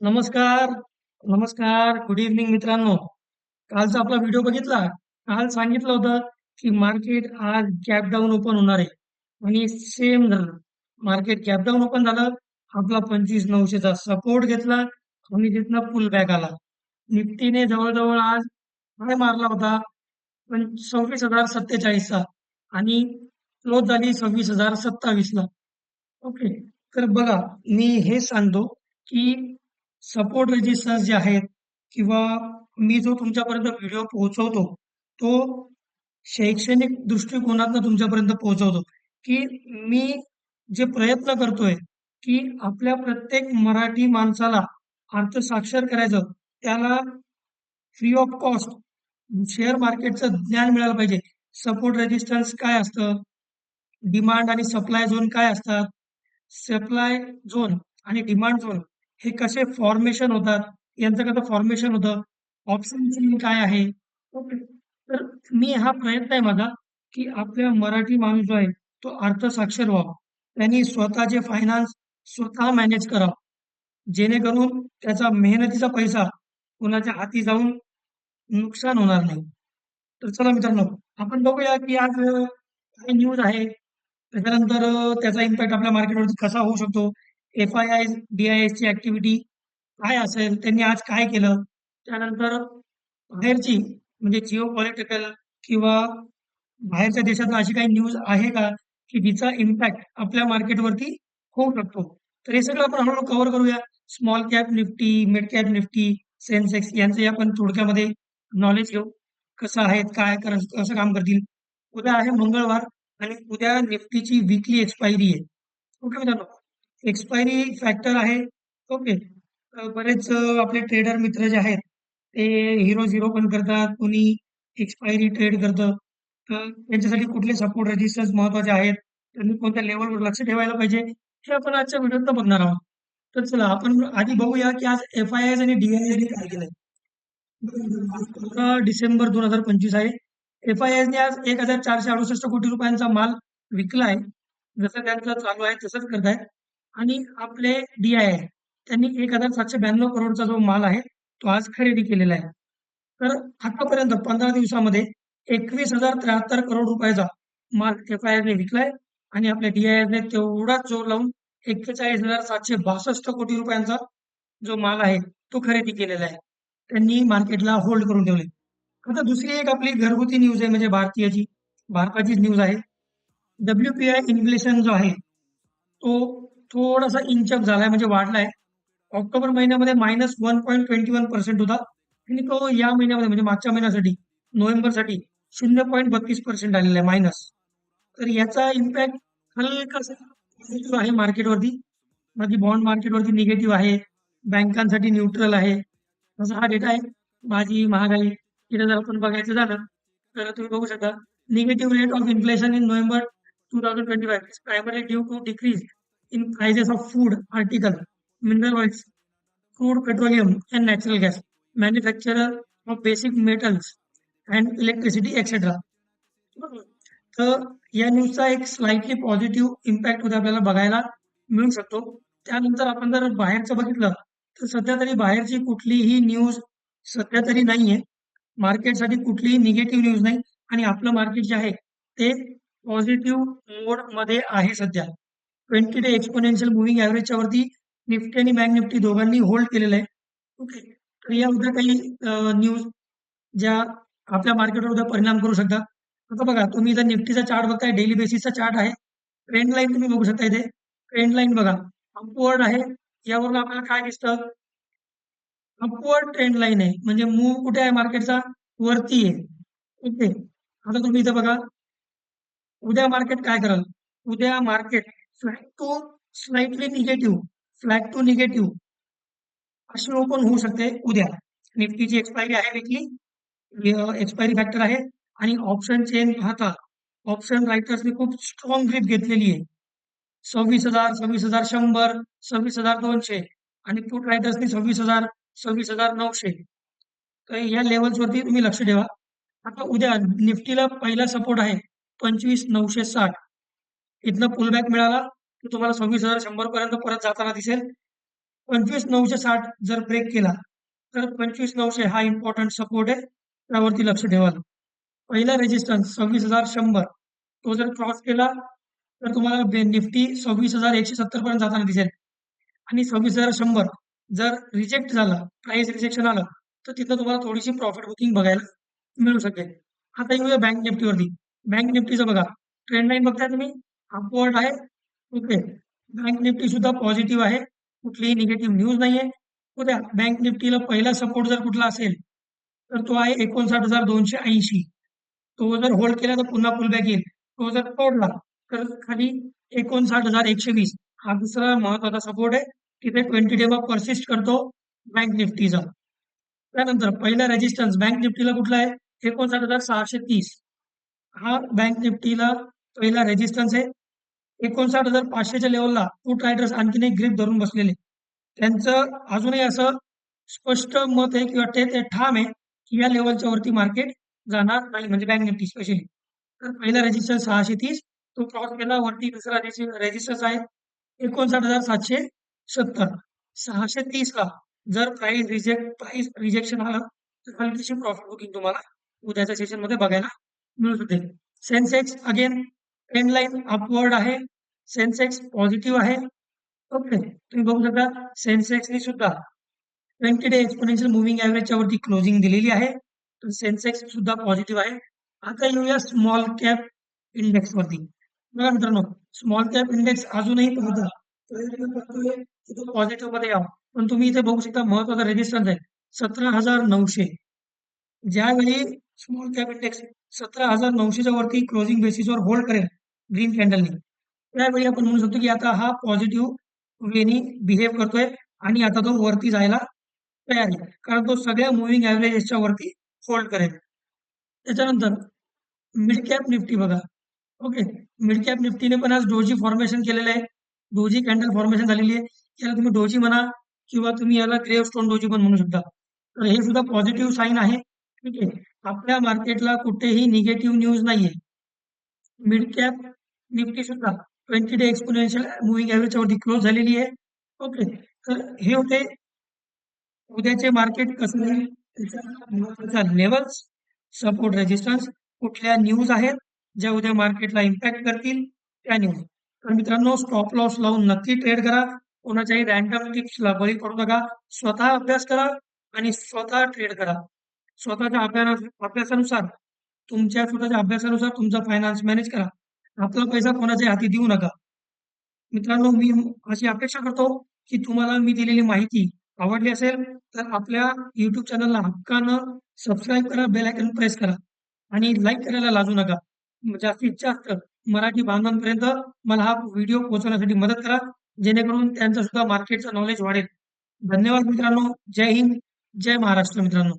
नमस्कार, नमस्कार. Good evening मित्रांनो. कालचा आपला व्हिडिओ बघितला? काल सांगितलं होतं, की मार्केट आज गॅप डाऊन ओपन होणार आहे आणि सेम झालं. मार्केट गॅप डाऊन ओपन झालं. आपला पंचवीस नऊशेचा सपोर्ट घेतला आणि तिथनं पुल बॅक आला. निफ्टीने जवळजवळ आज काय मारला होता पण सव्वीस हजार सत्तेचाळीसचा आणि क्लोज झाली सव्वीस हजार सत्तावीसला ओके. तर बघा, मी हे सांगतो, की सपोर्ट रेझिस्टन्स जे आहेत किंवा मी जो तुमच्यापर्यंत व्हिडिओ पोहोचवतो, तो शैक्षणिक दृष्टिकोनातनं तुमच्यापर्यंत पोहोचवतो, की मी जे प्रयत्न करतोय, की आपल्या प्रत्येक मराठी माणसाला अर्थसाक्षर करायचं, त्याला फ्री ऑफ कॉस्ट शेअर मार्केटचं ज्ञान मिळालं पाहिजे. सपोर्ट रेजिस्टन्स काय असतं? डिमांड आणि सप्लाय झोन काय असतात? सप्लाय झोन आणि डिमांड झोन हे कसे फॉर्मेशन होतात? यांचं कसं फॉर्मेशन होतं? ऑप्शन चेन काय आहे? ओके. तर मी हा प्रयत्न आहे माझा, की आपला मराठी माणूस जो आहे, तो अर्थसाक्षर व्हावा. त्यांनी स्वतःचे फायनान्स स्वतः मॅनेज करावं. जेणेकरून त्याचा मेहनतीचा पैसा कुणाच्या हाती जाऊन नुकसान होणार नाही. तर चला मित्रांनो, आपण बघूया, की आज काय न्यूज आहे. त्याच्यानंतर त्याचा इम्पॅक्ट आपल्या मार्केटवरती कसा होऊ शकतो. एफ आय आय डी-आय-एसची ऍक्टिव्हिटी काय असेल? त्यांनी आज काय केलं? त्यानंतर बाहेरची म्हणजे जिओ पॉलिटिकल किंवा बाहेरच्या देशात अशी काही न्यूज आहे का, की जिचा इम्पॅक्ट आपल्या मार्केटवरती होऊ शकतो? तर हे सगळं आपण हळू कव्हर करूया. Small cap Nifty, mid cap Nifty, Sensex यांचे आपण थोडक्यामध्ये नॉलेज घेऊ. कसं आहेत, काय कसं काम करतील. उद्या आहे मंगळवार आणि उद्या निफ्टीची वीकली एक्सपायरी आहे. ओके मित्रांनो. एक्सपायरी फॅक्टर आहे. ओके. बरेच आपले ट्रेडर मित्र जे आहेत, ते हिरो-झिरो पण करतात. कोणी एक्सपायरी ट्रेड करतं. तर त्यांच्यासाठी कुठले सपोर्ट रजिस्टर्स महत्त्वाचे आहेत. त्यांनी कोणत्या लेवलवर लक्ष ठेवायला पाहिजे, हे आपण आजच्या व्हिडिओत बघणार आहोत. तर चला आपण आधी बघूया, की आज एफ आय एस आणि डी-आय-एसने काय केलंय. 15 डिसेंबर 2025 आहे. एफ-आय-आयजने आज 1,468 कोटी रुपयांचा माल विकलाय. जसं त्यांचं चालू आहे तसंच करतायत. आणि आपले डी-आय-आय त्यांनी 1,792 करोडचा जो माल आहे, तो आज खरेदी केलेला आहे. तर आतापर्यंत 15 दिवसामध्ये 21,073 करोड रुपयाचा माल एफ आय आरने विकलाय आणि आपल्या डी आय आरने तेवढाच जोर लावून 41,762 कोटी रुपयांचा जो माल आहे, तो खरेदी केलेला आहे. त्यांनी मार्केटला होल्ड करून ठेवले आता दुसरी एक आपली घरगुती न्यूज आहे म्हणजे भारतीयाची, भारताचीच न्यूज आहे. डब्ल्यू-पी-आय इन्फ्लेशन जो आहे, तो थोडासा इंचअप झालाय म्हणजे वाढलाय. ऑक्टोबर महिन्यामध्ये -1.21% होता आणि तो या महिन्यामध्ये म्हणजे मागच्या महिन्यासाठी नोव्हेंबरसाठी 0.32% आलेला आहे मायनस. तर याचा इम्पॅक्ट हलकासा पॉझिटिव्ह आहे मार्केटवरती. बाकी बॉन्ड मार्केटवरती निगेटिव्ह आहे. बँकांसाठी न्यूट्रल आहे. असा हा डेटा आहे. माझी महागाई इथं जर आपण बघायचं झालं, तर तुम्ही बघू शकता negative rate of inflation in November 2025 is primary due to decrease in prices of food article, mineral oils, crude petroleum and natural gas, manufacturer of basic metals and electricity etcetera. तर या न्यूजचा एक स्लाइटली पॉझिटिव्ह इम्पॅक्ट उद्या आपल्याला बघायला मिळू शकतो. त्यानंतर आपण जर बाहेरचं बघितलं, तर सध्या तरी बाहेरची कुठलीही न्यूज सध्या तरी नाहीये. मार्केटसाठी कुठलीही निगेटिव्ह न्यूज नाही आणि आपलं मार्केट जे आहे, ते पॉझिटिव्ह मोडमध्ये आहे सध्या. 20 डे एक्सपोनेन्शियल मुव्हिंग एव्हरेजच्या वरती निफ्टी आणि बँक निफ्टी दोघांनी होल्ड केलेलं आहे. ओके. तर या उद्या काही न्यूज ज्या आपल्या मार्केटवर उद्या परिणाम करू शकतात. आता बघा तुम्ही इथं निफ्टीचा चार्ट बघताय डेली बेसिसचा चार्ट आहे. ट्रेंड लाईन तुम्ही बघू शकता इथे. ट्रेंड लाईन बघा. अपवर्ड आहे. यावरून आपल्याला काय दिसतं? अपवर्ड ट्रेंड लाईन आहे. म्हणजे मूव कुठे आहे मार्केटचा? वरती आहे. ओके. आता तुम्ही इथं बघा. उद्या मार्केट काय कराल उद्या market flat to slightly negative, flat to negative अशी ओपन होऊ शकते उद्या. निफ्टीची एक्सपायरी आहे विकली एक्सपायरी फॅक्टर आहे आणि ऑप्शन चेन पाहता ऑप्शन रायटर्सनी खूप स्ट्रॉंग ग्रीप घेतलेली आहे. 26,000, 26,100, 26,200 आणि पुट रायटर्सनी 26,000, 26,900. तर या लेवल्सवरती तुम्ही लक्ष ठेवा. आता उद्या निफ्टीला पहिला सपोर्ट आहे 25,960. इथनं पुलबॅक मिळाला, तर तुम्हाला 26,100 पर्यंत परत जाताना दिसेल. पंचवीस नऊशे साठ जर ब्रेक केला तर पंचवीस नऊशे हा इम्पॉर्टंट सपोर्ट आहे. त्यावरती लक्ष ठेवायला. पहिला रेजिस्टन्स सव्वीस हजार शंभर. तो जर क्रॉस केला तर तुम्हाला निफ्टी सव्वीस हजार एकशे सत्तर पर्यंत जाताना दिसेल. आणि सव्वीस हजार शंभर जर रिजेक्ट झाला प्राइस रिजेक्शन आलं तर तिथं तुम्हाला थोडीशी प्रॉफिट बुकिंग बघायला मिळू शकेल. आता येऊया बँक निफ्टीवरती. बँक निफ्टीचं बघा. ट्रेंड लाईन बघताय तुम्ही? अपवर्ड आहे. ओके. बँक निफ्टी सुद्धा पॉझिटिव्ह आहे. कुठलीही निगेटिव्ह न्यूज नाहीये. उद्या बँक निफ्टीला पहिला सपोर्ट जर कुठला असेल तर तो आहे एकोणसाठ हजार दोनशे ऐंशी. तो जर होल्ड केला तर पुन्हा पुलबॅक येईल. तो जर तोडला तर खाली एकोणसाठ हजार एकशे वीस. हा दुसरा महत्त्वाचा सपोर्ट आहे. तिथे ट्वेंटी डे परसिस्ट करतो बँक निफ्टीचा. त्यानंतर पहिला रेजिस्टन्स बँक निफ्टीला कुठला आहे? एकोणसाठ हजार सहाशे तीस. हा बँक निफ्टीला पहिला रेजिस्टन्स आहे. एकोणसाठ हजार पाचशेच्या लेवलला फूट रायडर्स आणखीन एक ग्रीप धरून बसलेले. त्यांचं अजूनही असं स्पष्ट मत आहे किंवा ते ते ठाम आहे की या लेवलच्या वरती मार्केट जाणार नाही म्हणजे बँक निफ्टी स्पेशली तर पहिला रेजिस्टन्स सहाशे तीस तो क्रॉस केला वरती दुसरा रेजिस्टन्स आहे एकोणसाठ हजार सातशे सत्तर. सहाशे तीस ला जर प्राइस रिजेक्ट प्राइस रिजेक्शन आलं तर हलकीशी प्रॉफिट बुकिंग तुम्हाला उद्याच्या सेशनमध्ये बघायला मिळू शकेल. Sensex again trend line upward आहे सेन्सेक्स पॉझिटिव्ह आहे. ओके तुम्ही बघू शकता सेन्सेक्सनी सुद्धा ट्वेंटी डे एक्सपोनेन्शियल मुव्हिंग ॲव्हरेजच्या वरती क्लोजिंग दिलेली आहे. तर सेन्सेक्स सुद्धा पॉझिटिव्ह आहे. आता येऊया स्मॉल कॅप इंडेक्स वरती. बघा स्मॉल कॅप इंडेक्स की तो पॉझिटिव्ह मध्ये यावं. पण तुम्ही इथे बघू शकता, महत्वाचा रेजिस्टन्स आहे, सतरा हज़ार नऊशे. ज्यावेळी स्मॉल कॅप इंडेक्स सतरा हज़ार नऊशेच्या वरती क्लोजिंग बेसिसवर होल्ड करेल ग्रीन कॅन्डलनी त्यावेळी आपण म्हणू शकतो की आता हा पॉझिटिव्ह वेनी बिहेव करतोय आणि आता तो वरती जायला तयार आहे. कारण तो सगळ्या मुव्हिंग ॲव्हरेजेसच्या वरती होल्ड करेल. त्याच्यानंतर मिड कॅप निफ्टी बघा. ओके मिड कॅप निफ्टीने पण आज डोजी फॉर्मेशन केलेलं आहे. डोजी कॅन्डल फॉर्मेशन झालेली आहे. याला तुम्ही डोजी म्हणा किंवा तुम्ही याला ग्रेव स्टोन डोजी पण म्हणू शकता. तर हे सुद्धा पॉझिटिव्ह साईन आहे. ठीक आहे. आपल्या मार्केटला कुठेही निगेटिव्ह न्यूज नाहीये. मिड कॅप निफ्टी सुद्धा ट्वेंटी डे एक्सपोनेन्शियल मुव्हिंग ॲव्हरेजच्या क्लोज झालेली आहे. ओके. तर हे होते उद्याचे मार्केट कसं राहील त्याचा महत्त्वाचा लेवल्स सपोर्ट रेजिस्टन्स कुठल्या न्यूज आहेत ज्या उद्या मार्केटला इम्पॅक्ट करतील त्या न्यूज तर मित्रांनो स्टॉप लॉस लावून नक्की ट्रेड करा. कोणाच्याही रॅन्डम टिप्सला बळी पडू नका. स्वतः अभ्यास करा आणि स्वतः ट्रेड करा. स्वतःच्या अभ्यास अभ्यासानुसार तुमच्या स्वतःच्या अभ्यासानुसार तुमचा फायनान्स मॅनेज करा. आपला पैसा कोणाच्या हाती देऊ नका. मित्रांनो मी अशी अपेक्षा करतो की तुम्हाला मी दिलेली माहिती आवडली असेल तर आपल्या युट्यूब चॅनलला हक्कानं सबस्क्राईब करा बेल आयकन प्रेस करा आणि लाईक करायला लाजू नका. जास्तीत जास्त मराठी बांधवांपर्यंत मला हा व्हिडिओ पोहोचवण्यासाठी मदत करा जेणेकरून त्यांचं सुद्धा मार्केटचं नॉलेज वाढेल. धन्यवाद मित्रांनो. जय हिंद. जय महाराष्ट्र मित्रांनो.